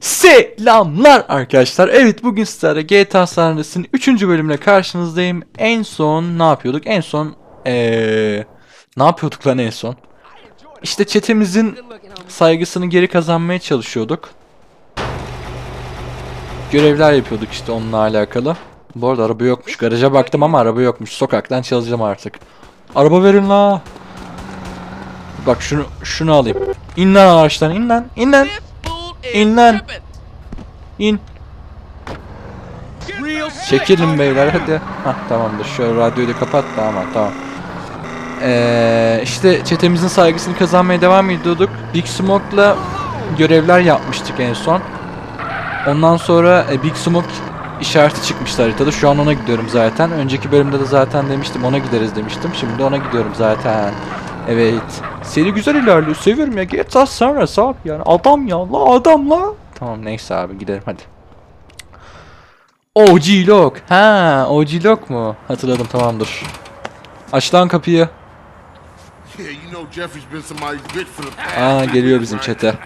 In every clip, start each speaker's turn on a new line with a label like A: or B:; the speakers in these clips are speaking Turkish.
A: Selamlar arkadaşlar. Evet bugün sizlerle GTA San Andreas'ın 3. bölümüne karşınızdayım. En son ne yapıyorduk? En son eee ne yapıyorduk lan en son? İşte çetemizin saygısını geri kazanmaya çalışıyorduk. Görevler yapıyorduk işte onunla alakalı. Bu arada araba yokmuş. Garaja baktım ama araba yokmuş. Sokaktan çalışacağım artık. Araba verin la. Bak şunu şunu alayım. İn lan ağaçtan in lan in lan. İn lan. İn. Çekilin beyler hadi. Hah tamamdır. Şöyle radyoyu da kapat tamam tamam. Ee, işte çetemizin saygısını kazanmaya devam ediyorduk. Big Smoke'la görevler yapmıştık en son. Ondan sonra e, Big Smoke işareti çıkmıştı haritada. Şu an ona gidiyorum zaten. Önceki bölümde de zaten demiştim ona gideriz demiştim. Şimdi ona gidiyorum zaten. Evet. Seri güzel ilerliyor. Seviyorum ya. GTA sonra abi yani. Adam ya. La adam la. Tamam neyse abi gidelim hadi. OG Lock. Ha, OG Lock mu? Hatırladım tamamdır. Aç lan kapıyı. Aa geliyor bizim çete.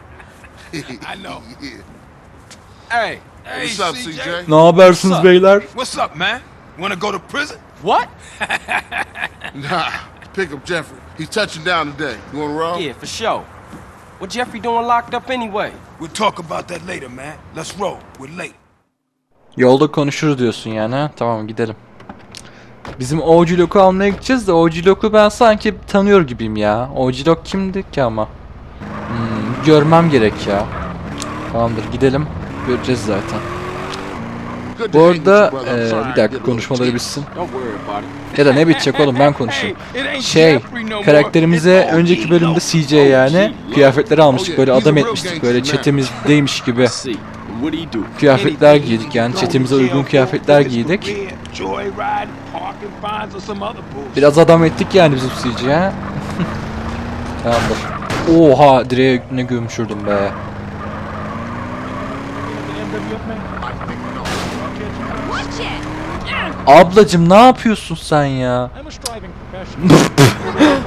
B: Hey, hey,
C: What's up, CJ?
A: Ne habersiniz
B: What's
A: beyler?
B: What's up, man? Wanna go to prison? What?
C: Nah, pick up Jeffrey. He's touching down today. You want to roll?
D: Yeah, for sure. What Jeffrey doing locked up anyway?
B: We'll talk about that later, man. Let's roll. We're late.
A: Yolda konuşuruz diyorsun yani. ha? Tamam gidelim. Bizim OG Lock'u almaya gideceğiz de OG Lock'u ben sanki tanıyor gibiyim ya. OG Lock kimdi ki ama? Hmm, görmem gerek ya. Tamamdır gidelim. Göreceğiz zaten. Bu arada
C: sorry I
A: bir dakika konuşmaları bitsin. Ya da ne bitecek oğlum ben konuşayım. Şey, karakterimize önceki bölümde. CJ yani kıyafetleri almıştık
C: Oh,
A: böyle
C: yeah, he's
A: adam etmiştik böyle çetemizdeymiş gibi kıyafetler giydik yani çetemize uygun kıyafetler giydik. Biraz adam ettik yani bizim CJ ha. Tamamdır. Oha direğe ne gömüşürdüm be.
E: Watch it!
A: Ablacım ne yapıyorsun sen ya?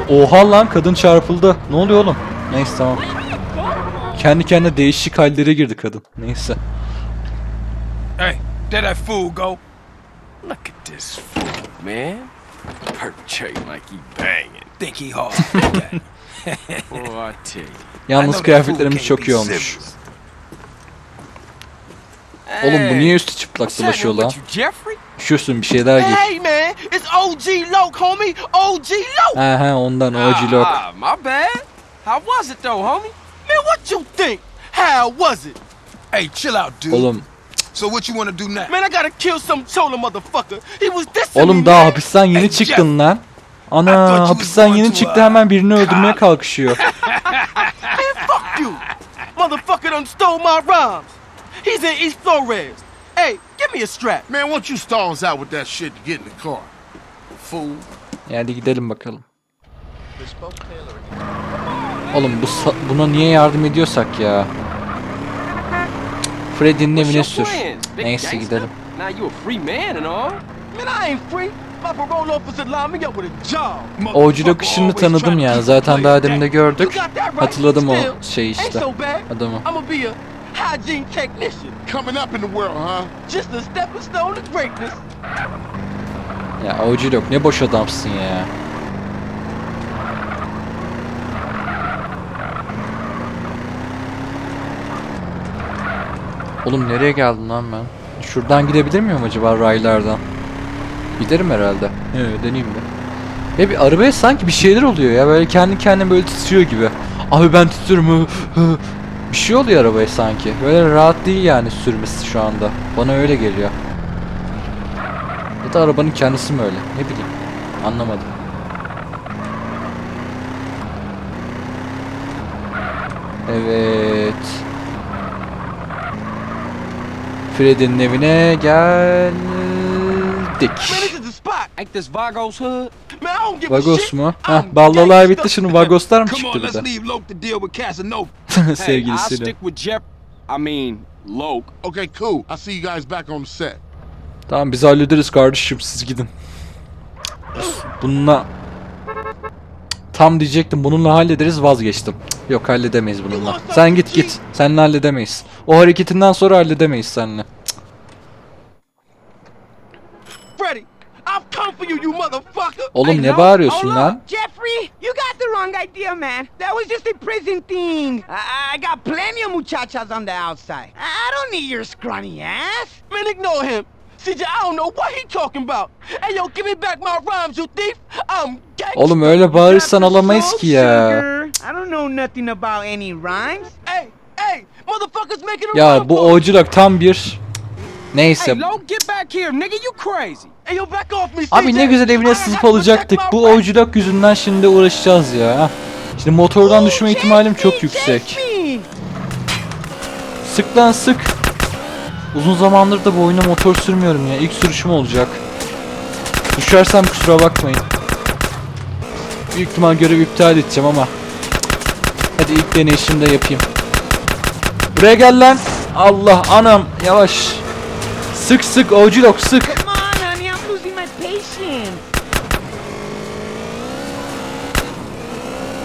A: Oha lan kadın çarpıldı. Ne oluyor oğlum? Neyse tamam. Kendi kendine değişik hallere girdi kadın. Neyse.
B: Hey, there that fool go.
D: Look at this fool, man. Perpetrating like he banging.
B: Think he hard.
A: Yalnız kıyafetlerimiz çok iyi olmuş. Oğlum bu niye üstü çıplak dolaşıyor
D: Jeffrey?
A: Üşüyorsun bir şeyler giy.
D: Hey, man, it's OG Loc, homie. OG Loc.
A: He he ondan OG Lock.
D: Ah, my bad. How was it though, homie? Man, what you think? How was it?
B: Hey, chill out, dude.
A: Oğlum
B: So what you wanna do now?
D: Man, I gotta kill some chola motherfucker. He was dissing
A: oğlum daha hapisten yeni
B: Hey,
A: çıktın lan. Ana hapisten yeni çıktı
B: uh,
A: hemen birini öldürmeye kalkışıyor.
D: Man, fuck you. Motherfucker done stole my rhymes. He's in East Flores. Hey, give me a strap.
C: Man, why don't you stall us out with that shit to get in the car? Fool.
A: Yani gidelim bakalım. Oğlum bu buna niye yardım ediyorsak ya? Freddy'nin evine sür. Neyse gidelim.
D: Now you a free man and all. Man, I ain't free. My parole officer lined me up with a job.
A: Oğculuk işini tanıdım yani. Zaten daha demin de gördük. Hatırladım o şey işte. Adamı.
D: Hygiene technician.
C: Coming up in the world, huh?
D: Just a stepping stone to greatness.
A: Ya Oğculuk ne boş adamsın ya. Oğlum nereye geldim lan ben? Şuradan gidebilir miyim acaba raylardan? Giderim herhalde. He, deneyeyim de. Ya bir arabaya sanki bir şeyler oluyor ya böyle kendi kendine böyle titriyor gibi. Abi ben titriyorum. Bir şey oluyor arabaya sanki. Böyle rahat değil yani sürmesi şu anda. Bana öyle geliyor. Ya da arabanın kendisi mi öyle? Ne bileyim. Anlamadım. Evet. Freddy'nin evine geldik.
D: Vagos hood? Man, I don't give a
A: Vagos
D: shit.
A: mu? Heh, ballalar bitti şimdi Vagoslar mı
B: Come
A: çıktı
B: on,
A: bir
B: let's
A: de?
B: leave Loke to deal with Casanova.
D: Hey, I'll
A: Sevgilisiyle.
D: stick with Jeff. I mean, Loc.
C: Okay, cool. I'll see you guys back on set.
A: Tamam biz hallederiz kardeşim siz gidin. Bununla Tam diyecektim bununla hallederiz vazgeçtim. Yok halledemeyiz bununla. Sen git git. Seninle halledemeyiz. O hareketinden sonra halledemeyiz seninle.
D: Come for you, you motherfucker.
A: Oğlum ne bağırıyorsun lan?
E: Jeffrey, you got the wrong idea, man. That was just a prison thing. I, I got plenty of muchachas on the outside. I, don't need your scrawny ass.
D: Man, ignore him. CJ, I don't know what he talking about. Hey, yo, give me back my rhymes, you thief. I'm gangsta.
A: Oğlum öyle bağırırsan alamayız ki ya.
E: I don't know nothing about any rhymes.
D: Hey, hey, motherfuckers making a
A: Ya bu oyculuk tam bir... Neyse.
B: Hey, Lo, get back here, nigga. You crazy.
A: Abi ne güzel evine sızıp alacaktık. Bu oyculuk yüzünden şimdi uğraşacağız ya. Şimdi motordan düşme ihtimalim çok yüksek. Sık lan sık. Uzun zamandır da bu oyuna motor sürmüyorum ya. İlk sürüşüm olacak. Düşersem kusura bakmayın. Büyük ihtimal görev iptal edeceğim ama. Hadi ilk deneyişimde yapayım. Buraya gel lan. Allah anam yavaş. Sık sık Ocilok sık.
E: Patience.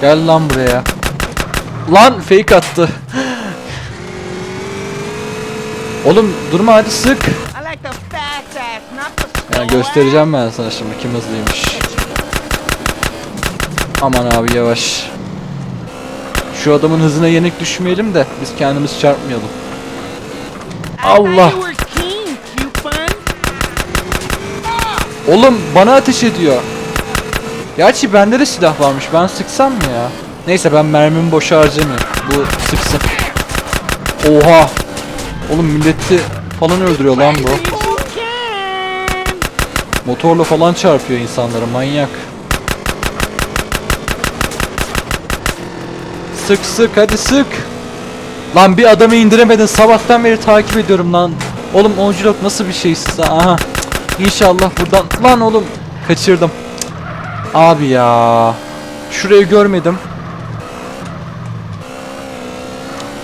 A: Gel lan buraya. Lan fake attı. Oğlum durma hadi sık. Ya göstereceğim ben sana şimdi kim hızlıymış. Aman abi yavaş. Şu adamın hızına yenik düşmeyelim de biz kendimiz çarpmayalım. Allah. Oğlum bana ateş ediyor. Gerçi bende de silah varmış. Ben sıksam mı ya? Neyse ben mermimi boşa harcamayayım. Bu sıksın. Oha. Oğlum milleti falan öldürüyor lan bu. Motorla falan çarpıyor insanlara manyak. Sık sık hadi sık. Lan bir adamı indiremedin sabahtan beri takip ediyorum lan. Oğlum oyunculuk nasıl bir şey size aha. İnşallah buradan lan oğlum kaçırdım. Abi ya. Şurayı görmedim.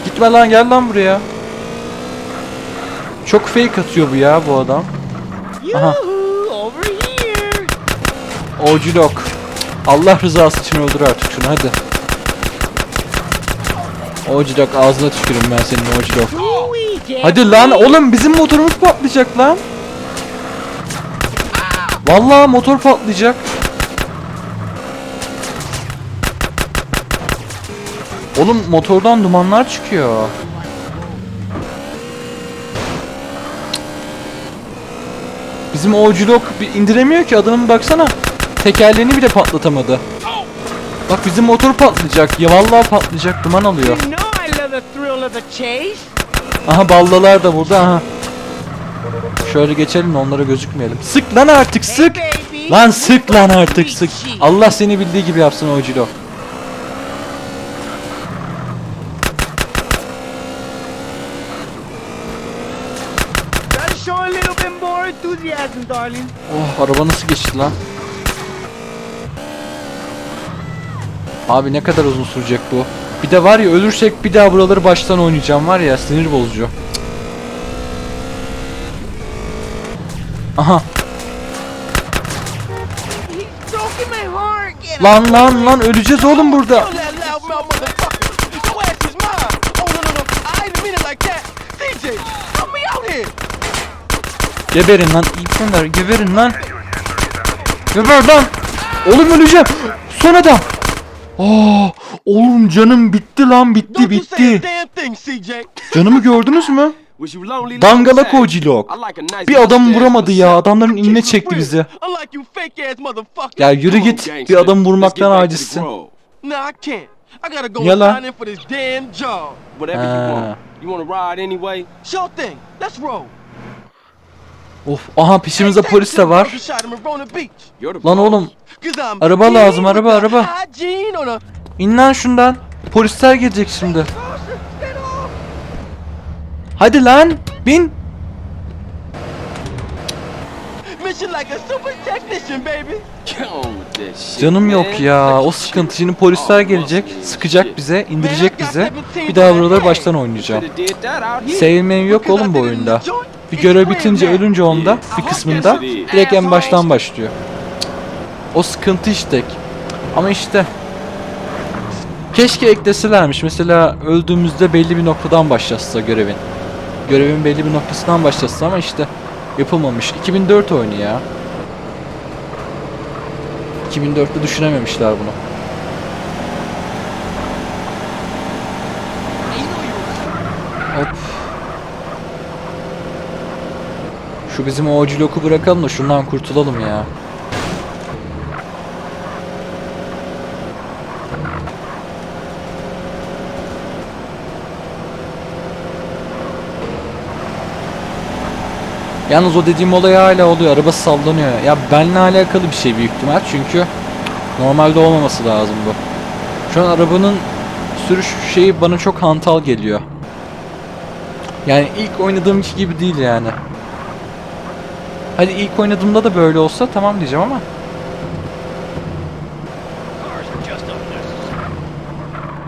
A: Gitme lan gel lan buraya. Çok fake atıyor bu ya bu adam. Aha. Ocilok. Allah rızası için öldür artık şunu hadi. Ocilok ağzına tükürüm ben senin Ocilok. Hadi lan oğlum bizim motorumuz patlayacak lan. Vallahi motor patlayacak. Oğlum motordan dumanlar çıkıyor. Bizim Ocilok bir indiremiyor ki adamın baksana. Tekerleğini bile patlatamadı. Bak bizim motor patlayacak. Ya vallahi patlayacak duman alıyor. Aha ballalar da burada aha. Şöyle geçelim onlara gözükmeyelim. Sık lan artık sık. Lan sık lan artık sık. Allah seni bildiği gibi yapsın
E: darling.
A: Oh araba nasıl geçti lan? Abi ne kadar uzun sürecek bu. Bir de var ya ölürsek bir daha buraları baştan oynayacağım var ya sinir bozucu.
D: Like that. CJ, help me out here.
A: Geberin lan ipinler geberin lan. Geber lan. Oğlum öleceğim. Son adam. Aa, oğlum canım bitti lan bitti bitti. Canımı gördünüz mü? Dangala
B: nice
A: Bir adam vuramadı ya. Adamların inine çekti bizi. Ya yürü git. Bir adam vurmaktan acizsin.
B: grove.
D: No, I can't. I gotta go
A: Ya
D: and
A: lan.
D: sign in for this damn job.
B: Whatever you want. You want to ride anyway?
D: Sure thing. Let's roll.
A: Of aha peşimizde polis de var. Lan oğlum Araba lazım, araba, araba. in lan şundan. Polisler gelecek şimdi. Hadi lan bin. Canım yok ya. O sıkıntı. Şimdi polisler gelecek. Sıkacak bize. indirecek bize.
D: 17
A: Bir daha buraları baştan oynayacağım. Sevmem yok oğlum bu oyunda. Bir görev bitince ölünce onda bir kısmında direkt en baştan başlıyor. O sıkıntı işte. Ama işte Keşke ekleselermiş. Mesela öldüğümüzde belli bir noktadan başlatsa görevin. Görevin belli bir noktasından başlatsa ama işte yapılmamış. 2004 oyunu ya. 2004'te düşünememişler bunu. Hop. Şu bizim o loku bırakalım da şundan kurtulalım ya. Yalnız o dediğim olay hala oluyor. Araba sallanıyor. Ya benimle alakalı bir şey büyük ihtimal. Çünkü normalde olmaması lazım bu. Şu an arabanın sürüş şeyi bana çok hantal geliyor. Yani ilk oynadığımki gibi değil yani. Hadi ilk oynadığımda da böyle olsa tamam diyeceğim ama.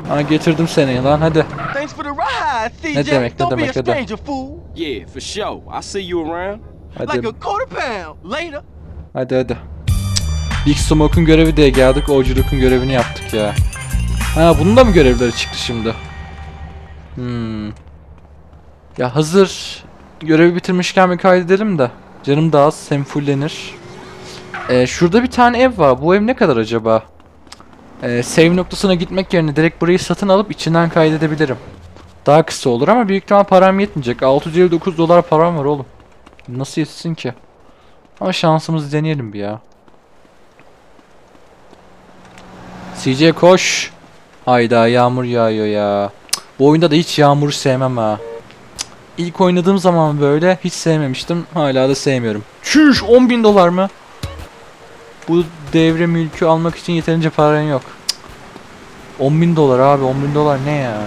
A: Ha getirdim seni lan hadi. Ne demek, ne demek, ne demek.
F: Yeah, for sure. I'll see you around.
A: Hadi.
D: Like a quarter pound. Later.
A: Hadi hadi. Big Smoke'un görevi diye geldik. Oculuk'un görevini yaptık ya. Ha bunun da mı görevleri çıktı şimdi? Hmm. Ya hazır görevi bitirmişken bir kaydedelim de. Canım da az hem fullenir. Ee, şurada bir tane ev var. Bu ev ne kadar acaba? Ee, save noktasına gitmek yerine direkt burayı satın alıp içinden kaydedebilirim. Daha kısa olur ama büyük ihtimal param yetmeyecek. 659 dolar param var oğlum. Nasıl yetsin ki? Ama şansımızı deneyelim bir ya. CJ koş. Hayda yağmur yağıyor ya. Bu oyunda da hiç yağmuru sevmem ha. Cık, İlk oynadığım zaman böyle hiç sevmemiştim. Hala da sevmiyorum. Çüş 10 bin dolar mı? Bu devre mülkü almak için yeterince paran yok. Cık, 10 bin dolar abi 10 bin dolar ne ya?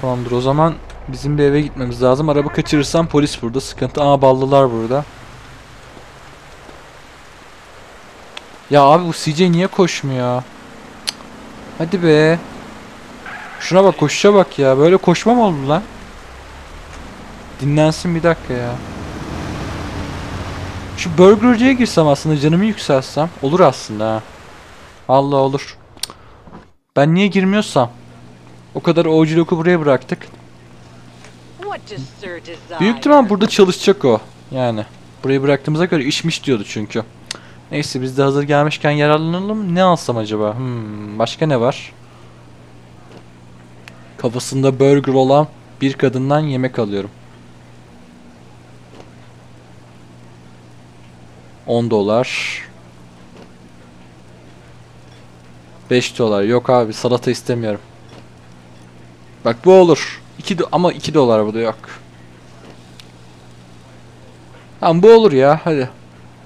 A: Tamamdır o zaman bizim bir eve gitmemiz lazım. Araba kaçırırsam polis burada sıkıntı. Aa ballılar burada. Ya abi bu CJ niye koşmuyor? Cık. Hadi be. Şuna bak koşuşa bak ya. Böyle koşma mı oldu lan? Dinlensin bir dakika ya. Şu burgerciye girsem aslında canımı yükseltsem olur aslında ha. Allah olur. Ben niye girmiyorsam? O kadar ocu buraya bıraktık. Büyük ihtimal burada çalışacak o. Yani. Burayı bıraktığımıza göre işmiş diyordu çünkü. Neyse biz de hazır gelmişken yararlanalım. Ne alsam acaba? Hmm, başka ne var? Kafasında burger olan bir kadından yemek alıyorum. 10 dolar. 5 dolar. Yok abi salata istemiyorum. Bak bu olur. 2 ama 2 dolar bu da yok. Tamam bu olur ya hadi.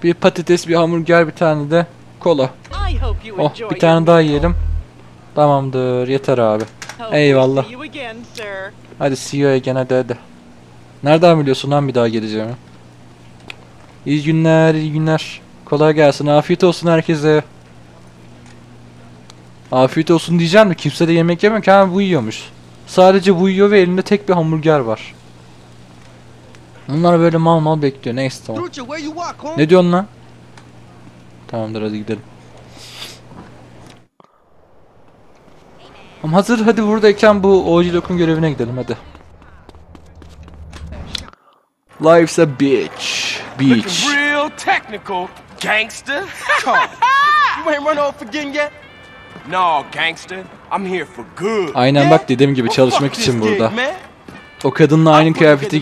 A: Bir patates, bir hamburger, bir tane de kola. Oh bir tane daha yiyelim. Tamamdır yeter abi. Eyvallah. Hadi see you again hadi hadi. Nereden biliyorsun lan bir daha geleceğimi? İyi günler, iyi günler. Kolay gelsin. Afiyet olsun herkese. Afiyet olsun diyeceğim mi? Kimse de yemek yemek ha bu yiyormuş. Sadece bu yiyor ve elinde tek bir hamburger var. Bunlar böyle mal mal bekliyor. Neyse tamam. Ne diyorsun lan? Tamamdır hadi gidelim. Ama hazır hadi buradayken bu OG Lock'un görevine gidelim hadi. Life's a bitch. Beach.
F: real technical, gangster.
D: You ain't run off again yet?
F: No, gangster. I'm here for good.
A: Aynen bak dediğim gibi çalışmak için burada. O kadınla aynı kıyafeti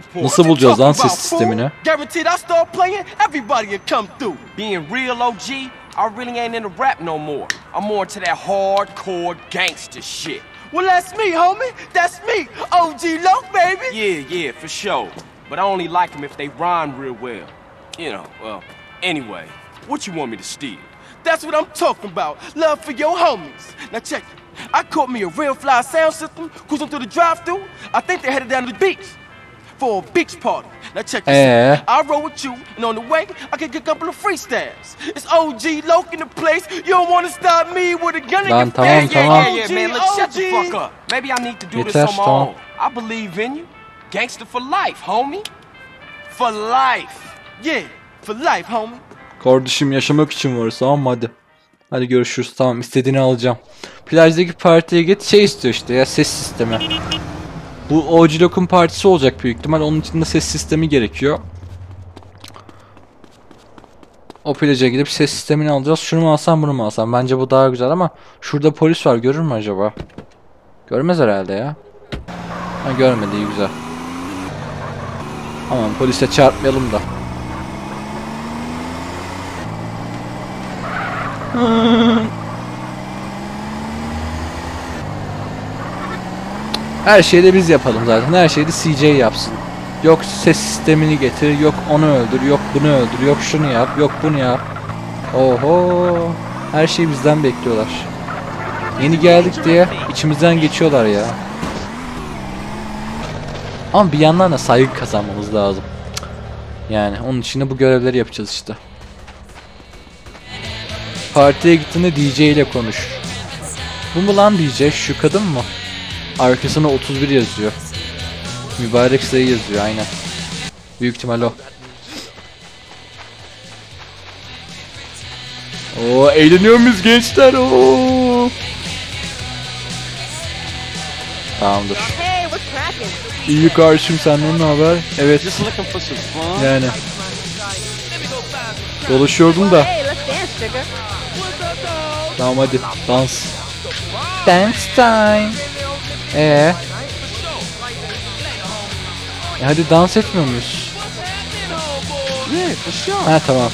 F: port.
A: Nasıl bulacağız lan ses sistemini?
D: Guaranteed I start playing, everybody will come through.
F: Being real OG, I really ain't into rap no more. I'm more into that hardcore gangster shit.
D: Well, that's me, homie. That's me, OG Loc, baby.
F: Yeah, yeah, for sure. But I only like them if they rhyme real well. You know, well, anyway, what you want me to steal?
D: That's what I'm talking about. Love for your homies. Now check it. I caught me a real fly sound system cruising through the drive-through. I think they headed down to the beach for a beach party. Now check this
A: Eh.
D: out. I roll with you, and on the way, I can get a couple of freestyles. It's OG Loc in the place. You don't want to stop me with a gun in your face.
F: Yeah, yeah, yeah, man. Let's shut the fuck up. Maybe I need to do this on my own. I believe in you. Gangster for life, homie.
D: For life. Yeah, for life, homie.
A: Kardeşim yaşamak için varsa ama hadi. Hadi görüşürüz tamam istediğini alacağım. Plajdaki partiye git şey istiyor işte ya ses sistemi. Bu OG Lock'un partisi olacak büyük ihtimal onun için de ses sistemi gerekiyor. O plaja gidip ses sistemini alacağız. Şunu mu alsam bunu mu alsam? Bence bu daha güzel ama şurada polis var görür mü acaba? Görmez herhalde ya. Ha görmedi iyi güzel. Aman polise çarpmayalım da. Her şeyi de biz yapalım zaten. Her şeyi de CJ yapsın. Yok ses sistemini getir, yok onu öldür, yok bunu öldür, yok şunu yap, yok bunu yap. Oho. Her şeyi bizden bekliyorlar. Yeni geldik diye içimizden geçiyorlar ya. Ama bir yandan da saygı kazanmamız lazım. Yani onun için de bu görevleri yapacağız işte. Partiye gittiğinde DJ ile konuş. Bu mu lan DJ? Şu kadın mı? Arkasına 31 yazıyor. Mübarek sayı yazıyor aynen. Büyük ihtimal o. Oo eğleniyor muyuz gençler? Oo. Tamamdır.
G: Hey?
A: İyi karşım senden ne haber? Evet yani. Dolaşıyordum da. Tamam hadi dans. Dance time. Ee. E hadi dans etmiyor muyuz? Ha tamam.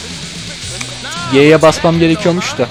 A: Y'ye basmam gerekiyormuş da.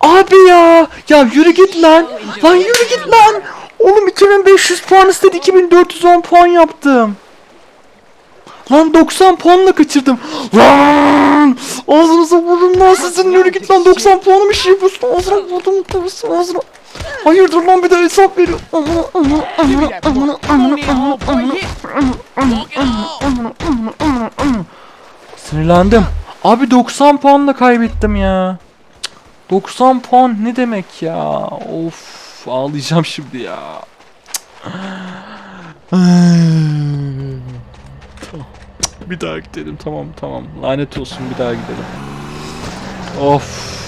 A: Abi ya! Ya yürü git lan! Lan yürü git lan! Oğlum 2500 puan istedi 2410 puan yaptım. Lan 90 puanla kaçırdım. Lan! Ağzınıza vurdum lan sizin yürü git lan 90 puanı bir şey yapıyorsun. Ağzına vurdum ağzına. ağzına. Hayırdır lan bir de hesap veriyor. Amına amına amına amına amına amına amına amına amına Sinirlendim. Abi 90 puanla kaybettim ya. Cık, 90 puan ne demek ya? Of ağlayacağım şimdi ya. Bir daha gidelim tamam tamam. Lanet olsun bir daha gidelim. Of.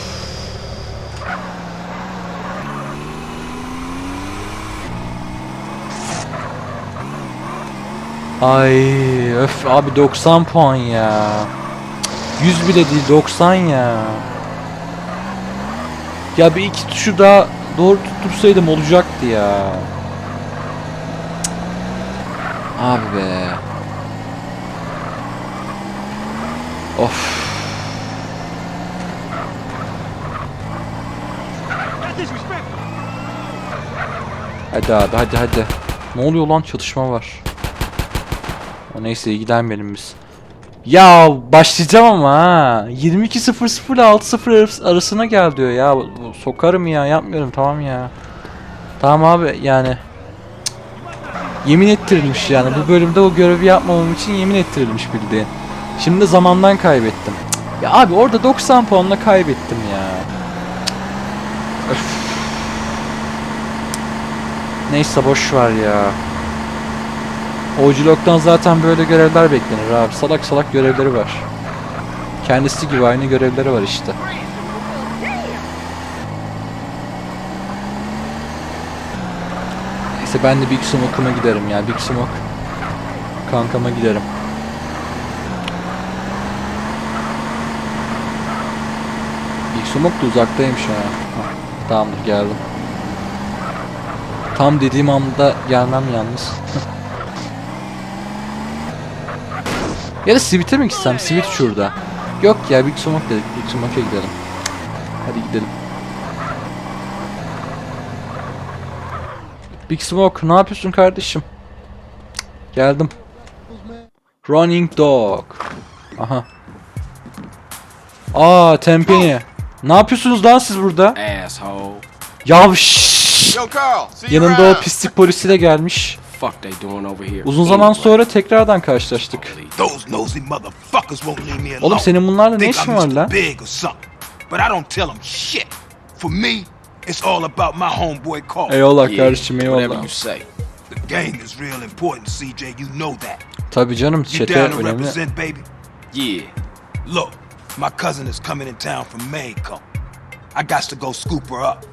A: Ay öf abi 90 puan ya. 100 bile değil 90 ya. Ya bir iki tuşu daha doğru tuttursaydım olacaktı ya. Abi be. Of. Hadi abi hadi hadi. Ne oluyor lan çatışma var. Neyse ilgilenmeyelim biz. Ya başlayacağım ama ha. 22.00 ile 6.0 arasına gel diyor ya. Sokarım ya yapmıyorum tamam ya. Tamam abi yani. Yemin ettirilmiş yani. Bu bölümde o görevi yapmamam için yemin ettirilmiş bildiğin. Şimdi zamandan kaybettim. Ya abi orada 90 puanla kaybettim ya. Cık. Öf. Neyse boş ver ya. Oyculuktan zaten böyle görevler beklenir abi. Salak salak görevleri var. Kendisi gibi aynı görevleri var işte. Neyse ben de Big Smoke'uma giderim ya. Big Smoke. Kankama giderim. Big Smoke da uzaktaymış ha. Tamamdır geldim. Tam dediğim anda gelmem yalnız. ya da Sweet'e mi gitsem? Sweet şurada. Yok ya Big Smoke dedik. Big Smoke'a gidelim. Hadi gidelim. Big Smoke ne yapıyorsun kardeşim? Geldim. Running Dog. Aha. Aa Tempeni. Ne yapıyorsunuz lan siz burada?
F: Asshole.
A: Ya şşş.
C: Yo, Carl, see you
A: Yanında o pislik polisi de gelmiş.
F: Fuck they doing over here?
A: Uzun zaman sonra tekrardan karşılaştık.
H: Those nosy motherfuckers won't leave me alone.
A: Oğlum senin bunlarla ne işin var lan?
H: Big or something. But I don't tell them shit. For me, it's all about my homeboy Carl.
A: Eyvallah kardeşim eyvallah.
H: The game is real important, CJ. You know that.
A: Tabii canım çete önemli.
F: Yeah.
H: Look, my cousin is coming in town from Mexico. I got to go scoop her up.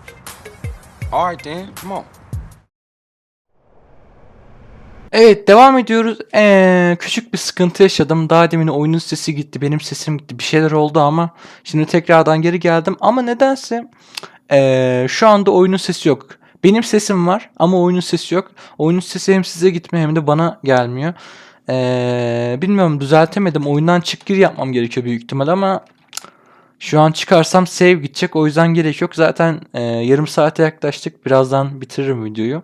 F: All right then, come on.
A: Evet devam ediyoruz. Ee, küçük bir sıkıntı yaşadım. Daha demin oyunun sesi gitti. Benim sesim gitti. Bir şeyler oldu ama. Şimdi tekrardan geri geldim. Ama nedense ee, şu anda oyunun sesi yok. Benim sesim var ama oyunun sesi yok. Oyunun sesi hem size gitmiyor hem de bana gelmiyor. Ee, bilmiyorum düzeltemedim. Oyundan çık gir yapmam gerekiyor büyük ihtimal ama şu an çıkarsam save gidecek. O yüzden gerek yok. Zaten ee, yarım saate yaklaştık. Birazdan bitiririm videoyu.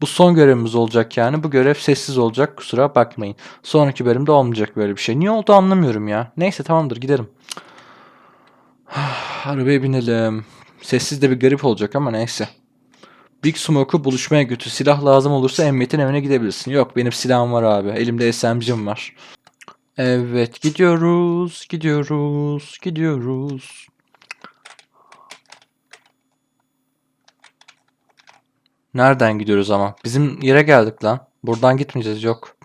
A: Bu son görevimiz olacak yani. Bu görev sessiz olacak. Kusura bakmayın. Sonraki bölümde olmayacak böyle bir şey. Niye oldu anlamıyorum ya. Neyse tamamdır gidelim. Arabaya binelim. Sessiz de bir garip olacak ama neyse. Big Smoke'u buluşmaya götür. Silah lazım olursa Emmet'in evine gidebilirsin. Yok benim silahım var abi. Elimde SMG'm var. Evet gidiyoruz. Gidiyoruz. Gidiyoruz. Nereden gidiyoruz ama? Bizim yere geldik lan. Buradan gitmeyeceğiz yok.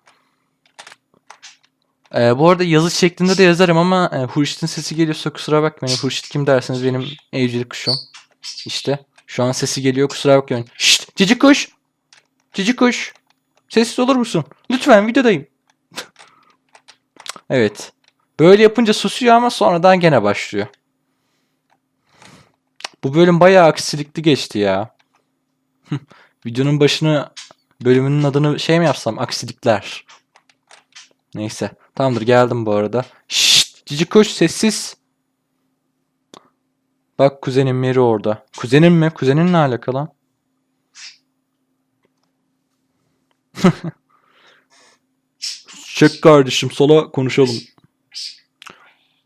A: Ee, bu arada yazı şeklinde de yazarım ama e, Hurşit'in sesi geliyorsa kusura bakmayın. Hurşit kim derseniz benim evcilik kuşum. İşte şu an sesi geliyor kusura bakmayın. Şşt cici kuş. Cici kuş. Sessiz olur musun? Lütfen videodayım. evet. Böyle yapınca susuyor ama sonradan gene başlıyor. Bu bölüm bayağı aksilikli geçti ya. Videonun başını bölümünün adını şey mi yapsam? Aksilikler. Neyse. Tamamdır geldim bu arada. Şşt, cici kuş sessiz. Bak kuzenim Mary orada. Kuzenin mi? Kuzenin ne alaka lan? Çek kardeşim sola konuşalım.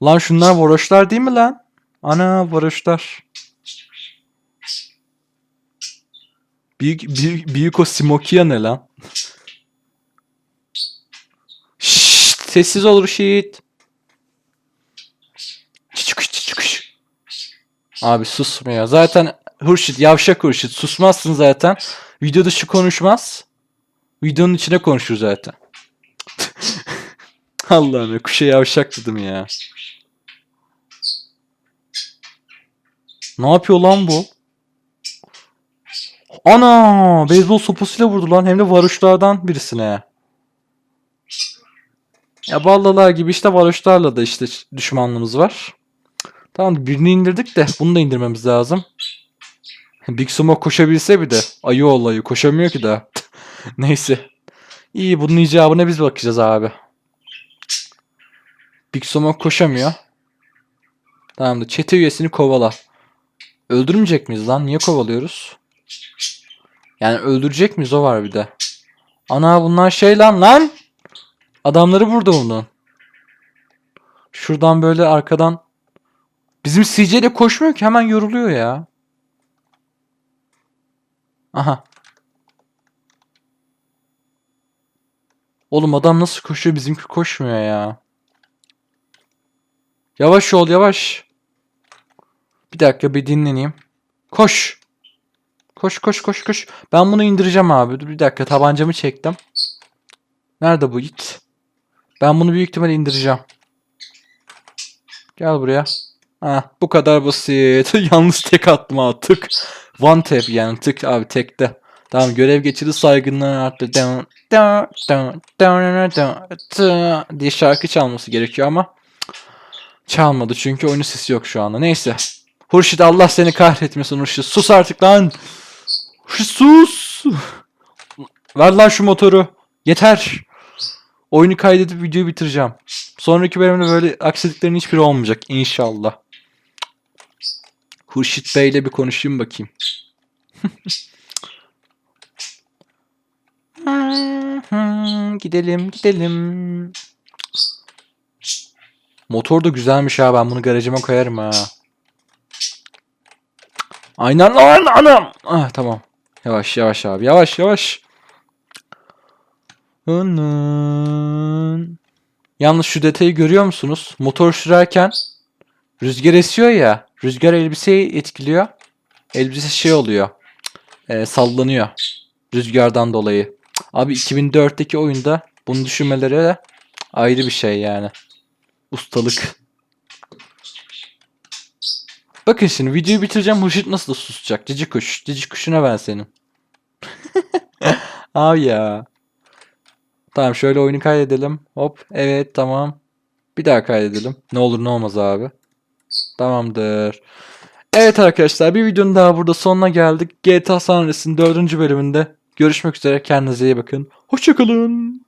A: Lan şunlar varoşlar değil mi lan? Ana varoşlar. Büyük, büyük, büyük o Simokia ne lan? Şşt, sessiz ol Ruşit. Çıkış çıkış. Abi susmuyor. Zaten Hurşit yavşak Hurşit susmazsın zaten. Video dışı konuşmaz. Videonun içine konuşur zaten. Allah'ım kuşa yavşak dedim ya. Ne yapıyor lan bu? Ana! Beyzbol sopasıyla vurdu lan. Hem de varoşlardan birisine. Ya ballalar gibi işte varoşlarla da işte düşmanlığımız var. Tamam birini indirdik de bunu da indirmemiz lazım. Big Sumo koşabilse bir de. Ayı olayı koşamıyor ki daha. Neyse. İyi bunun icabına biz bakacağız abi. Big Sumo koşamıyor. Tamamdır. Çete üyesini kovala. Öldürmeyecek miyiz lan? Niye kovalıyoruz? Yani öldürecek miyiz o var bir de. Ana bunlar şey lan lan. Adamları burada bunun. Şuradan böyle arkadan. Bizim CJ de koşmuyor ki hemen yoruluyor ya. Aha. Oğlum adam nasıl koşuyor bizimki koşmuyor ya. Yavaş ol yavaş. Bir dakika bir dinleneyim. Koş. Koş koş koş koş. Ben bunu indireceğim abi. Dur bir dakika tabancamı çektim. Nerede bu it? Ben bunu büyük ihtimal indireceğim. Gel buraya. Ha, bu kadar basit. Yalnız tek attım ha tık. One tap yani tık abi tekte. Tamam görev geçidi saygınlığı arttı. Dun, dun, dun, dun, dun, dun diye şarkı çalması gerekiyor ama çalmadı çünkü oyunun sesi yok şu anda. Neyse. Hurşit Allah seni kahretmesin Hurşit. Sus artık lan. Sus. Ver lan şu motoru. Yeter. Oyunu kaydedip videoyu bitireceğim. Sonraki bölümde böyle aksiliklerin hiçbiri olmayacak inşallah. Hurşit Bey ile bir konuşayım bakayım. gidelim gidelim. Motor da güzelmiş ha ben bunu garajıma koyarım ha. Aynen lan anam. Ah tamam. Yavaş yavaş abi yavaş yavaş. Yalnız şu detayı görüyor musunuz? Motor sürerken rüzgar esiyor ya. Rüzgar elbiseyi etkiliyor. Elbise şey oluyor. e, sallanıyor. Rüzgardan dolayı. Abi 2004'teki oyunda bunu düşünmeleri ayrı bir şey yani. Ustalık. Bakın şimdi videoyu bitireceğim. Hurşit nasıl da susacak? Cici kuş. Cici kuşuna ben senin. Abi ya. Tamam şöyle oyunu kaydedelim. Hop. Evet tamam. Bir daha kaydedelim. Ne olur ne olmaz abi. Tamamdır. Evet arkadaşlar bir videonun daha burada sonuna geldik. GTA San Andreas'ın 4. bölümünde görüşmek üzere. Kendinize iyi bakın. Hoşçakalın.